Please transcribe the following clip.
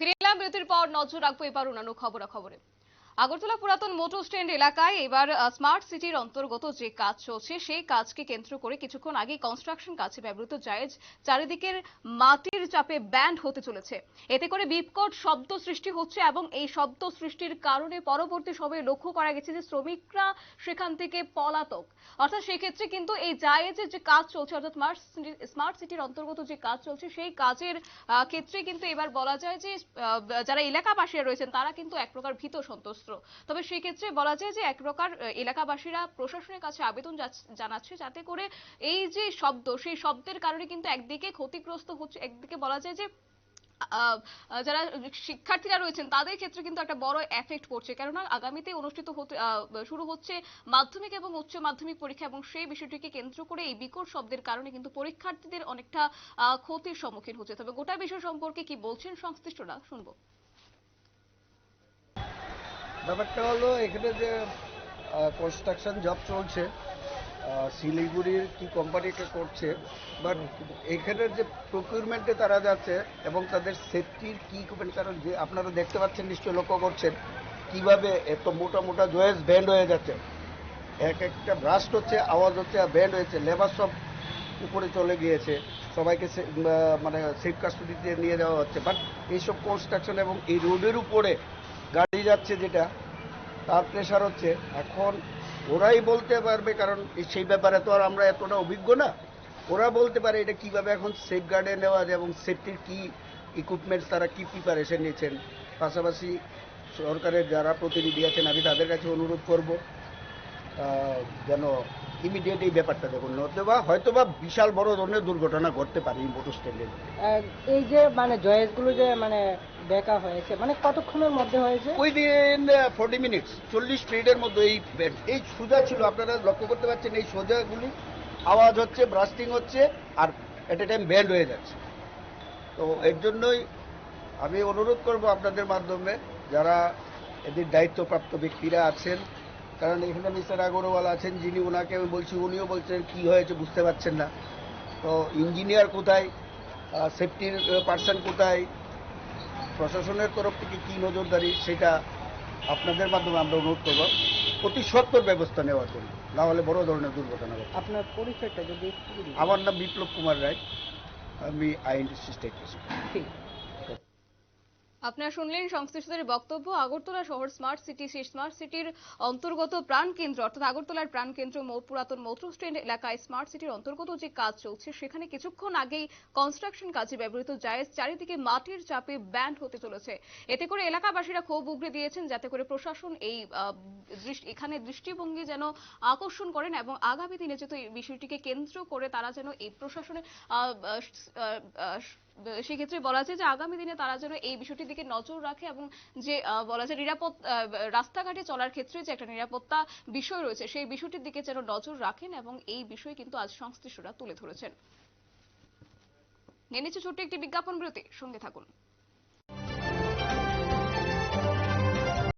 ফিরে এলাম বিরতির পর নজর রাখব এবার অন্যান্য খবরাখবরে। আগরতলা পুরাতন মোটর স্ট্যান্ড এলাকায় এবার স্মার্ট সিটির অন্তর্গত যে কাজ চলছে, সেই কাজকে কেন্দ্র করে কিছুক্ষণ আগে কনস্ট্রাকশন কাজে ব্যবহৃত জায়েজ চারিদিকের মাটির চাপে ব্যান্ড হতে চলেছে। এতে করে বিপকট শব্দ সৃষ্টি হচ্ছে এবং এই শব্দ সৃষ্টির কারণে পরবর্তী সময়ে লক্ষ্য করা গেছে যে শ্রমিকরা সেখান থেকে পলাতক। অর্থাৎ সেক্ষেত্রে কিন্তু এই জায়েজের যে কাজ চলছে, অর্থাৎ স্মার্ট সিটির অন্তর্গত যে কাজ চলছে, সেই কাজের ক্ষেত্রে কিন্তু এবার বলা যায় যে যারা এলাকাবাসীরা রয়েছেন, তারা কিন্তু এক প্রকার ভীত সন্ত্রস্ত তবে সেই ক্ষেত্রে বলা যায় যে এক প্রকার এলাকাবাসীরা প্রশাসনের কাছে আবেদন জানাচ্ছে যাতে করে এই যে শব্দ, সেই শব্দের কারণে কিন্তু একদিকে ক্ষতিগ্রস্ত হচ্ছে, একদিকে বলা যায় যে যারা শিক্ষার্থীরা রয়েছেন তাদের ক্ষেত্রে কিন্তু একটা বড় এফেক্ট পড়ছে। কেননা আগামীতে অনুষ্ঠিত হতে শুরু হচ্ছে মাধ্যমিক এবং উচ্চ মাধ্যমিক পরীক্ষা এবং সেই বিষয়টিকে কেন্দ্র করে এই বিকট শব্দের কারণে কিন্তু পরীক্ষার্থীদের অনেকটা ক্ষতির সম্মুখীন হচ্ছে। তবে গোটা বিষয় সম্পর্কে কি বলছেন সংশ্লিষ্টরা, শুনব। ব্যাপারটা হলো, এখানে যে কনস্ট্রাকশন জব চলছে শিলিগুড়ির কি কোম্পানিটা করছে বাট এখানের যে প্রকিউরমেন্টে তারা যাচ্ছে এবং তাদের সেফটির কি করবেন কারণ যে আপনারা দেখতে পাচ্ছেন, নিশ্চয়ই লক্ষ্য করছেন, কীভাবে এত মোটা মোটা জয়েস ব্যান্ড হয়ে যাচ্ছে। এক একটা ব্রাস্ট হচ্ছে, আওয়াজ হচ্ছে, আর ব্যান্ড হয়েছে লেবার সব উপরে চলে গিয়েছে, সবাইকে মানে সেফ কাস্টডিতে নিয়ে যাওয়া হচ্ছে। বাট এইসব কনস্ট্রাকশন এবং এই রোডের উপরে গাড়ি যাচ্ছে যেটা, তার প্রেশার হচ্ছে। এখন ওরাই বলতে পারবে, কারণ সেই ব্যাপারে তো আর আমরা এতটা অভিজ্ঞ না। ওরা বলতে পারে এটা কীভাবে এখন সেফ গার্ডে নেওয়া যায় এবং সেফটির কি ইকুইপমেন্টস তারা কী প্রিপারেশন নিয়েছেন। পাশাপাশি সরকারের যারা প্রতিনিধি আছেন, আমি তাদের কাছে অনুরোধ করব যেন ইমিডিয়েট এই ব্যাপারটা দেখুন। নতুবা হয়তো বা বিশাল বড় ধরনের দুর্ঘটনা ঘটতে পারে এই মোটর স্ট্যান্ডে এই যে মানে জয়েসগুলো যে মানে বেঁকা হয়েছে মানে কতক্ষণের মধ্যে হয়েছে? উইদিন ফোর্টি মিনিটস চল্লিশ মিনিটের মধ্যে এই এই সোজা ছিল আপনারা লক্ষ্য করতে পারছেন এই সোজাগুলি। আওয়াজ হচ্ছে ব্রাস্টিং হচ্ছে আর এট এ টাইম ব্যান্ড হয়ে যাচ্ছে। তো এর জন্যই আমি অনুরোধ করব আপনাদের মাধ্যমে যারা এদের দায়িত্বপ্রাপ্ত ব্যক্তিরা আছেন কারণ এখানে মিস্টার আগরওয়াল আছেন যিনি ওনাকে আমি বলছি উনিও বলছেন কি হয়েছে বুঝতে পারছেন না। তো ইঞ্জিনিয়ার কোথায়? সেফটির পার্সন কোথায়? প্রশাসনের তরফ থেকে কি নজরদারি সেটা আপনাদের মাধ্যমে আমরা অনুরোধ করব। অতি সত্তর ব্যবস্থা নেওয়ার জন্য না হলে বড় ধরনের দুর্ঘটনা হবে আপনার পরিচয়টা যদি আমার নাম বিপ্লব কুমার রায় আমি আইএনটিসি স্টেট প্রেসিডেন্ট। ঠিক। আপনারা শুনলেন সংশ্লিষ্টদের বক্তব্য, আগরতলা শহর স্মার্ট সিটি, সেই স্মার্ট সিটির অন্তর্গত প্রাণকেন্দ্র, অর্থাৎ আগরতলার প্রাণকেন্দ্র পুরাতন মোটর স্ট্যান্ড এলাকায় স্মার্ট সিটির অন্তর্গত যে কাজ চলছে, সেখানে কিছুক্ষণ আগেই কনস্ট্রাকশন কাজে ব্যবহৃত জায়েজ চারিদিকে মাটির চাপে ব্যান্ড হতে চলেছে। এতে করে এলাকাবাসীরা ক্ষোভ উগরে দিয়েছেন, যাতে করে প্রশাসন এই এখানে দৃষ্টিভঙ্গি যেন আকর্ষণ করেন এবং আগামী দিনে যেহেতু এই বিষয়টিকে কেন্দ্র করে তারা যেন এই প্রশাসনের সেক্ষেত্রে বলা যায় যে আগামী দিনে তারা যেন এই বিষয়টির দিকে নজর রাখে এবং যে বলা যায় নিরাপদ রাস্তাঘাটে চলার ক্ষেত্রে যে একটা নিরাপত্তা বিষয় রয়েছে, সেই বিষয়টির দিকে যেন নজর রাখেন এবং এই বিষয় কিন্তু আজ সংশ্লিষ্টরা তুলে ধরেছেন। নিয়ে নিচ্ছে ছোট্ট একটি বিজ্ঞাপন বিরতি, সঙ্গে থাকুন।